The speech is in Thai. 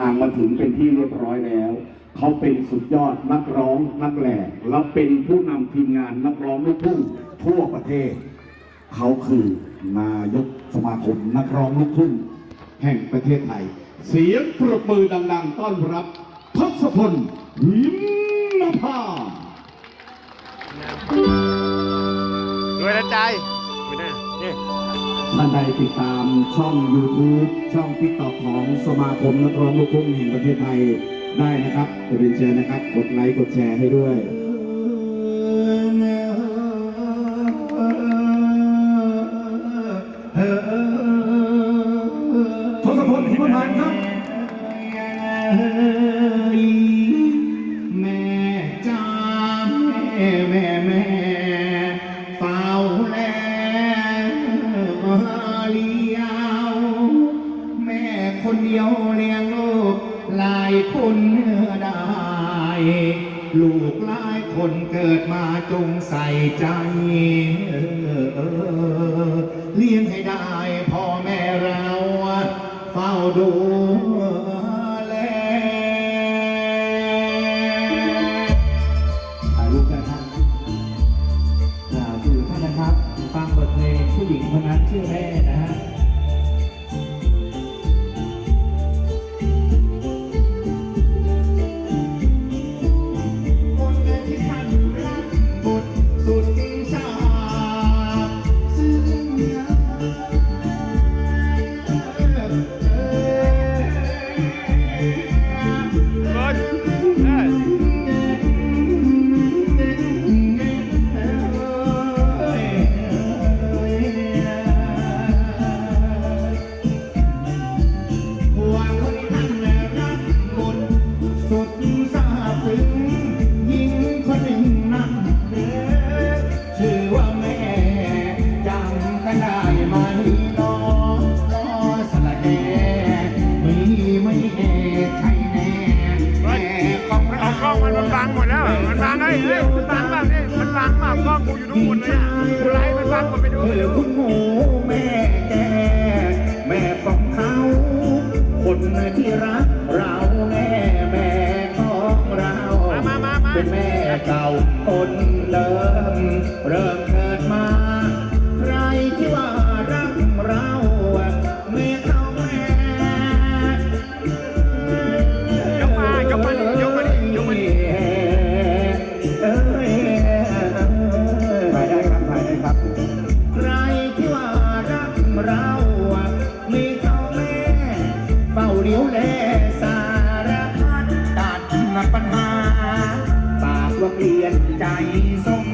ทางมาถึงเป็นที่เรียบร้อยแล้ว เขาเป็นสุดยอดนักร้องนักแหล่และเป็นผู้นำทีมงานนักร้องลูกทุ่งทั่วประเทศ เขาคือนายกสมาคมนักร้องลูกทุ่งแห่งประเทศไทย เสียงปรบมือดัง ๆ ต้อนรับทศพลหิมนภารวยละใจ ท่านใดติดตามช่อง YouTube ช่อง TikTok ของสมาคมนักร้องลูกทุ่งแห่งประเทศไทยได้นะครับเรียนเชิญนะครับ กดไลค์กดแชร์ให้ด้วยทศพลหิมพานต์ครับแม่จ้าแม่แม่แม่ คนเดียวเลี้ยงลูกหลายคนเหอได้ ลูกหลายคนเกิดมาจงใส่ใจเลี้ยงให้ได้พ่อแม่เราเฝ้าดูแลถ่ายรูปได้ครับกล่าวถึงท่านนะครับ ฟังบทเพลงผู้หญิงคนนั้นชื่อแม่นะฮะ ล้องมันมันบังหมดแล้ว มันบังไอ้เอ้ยมันบังแบบนี้มันบังมากกล้องกูอยู่ทุกคนเลยอะกูไลฟ์มันบังหมดไปดูเออคุณหมูแม่แกแม่ของเขาคนที่รักเราแน่แม่ของเราเป็นแม่เก่าคนเดิมเริ่มเกิดมา ลี้ยวแลสารพัดตัดปัญหาปากว่าเปลี่ยนใจสง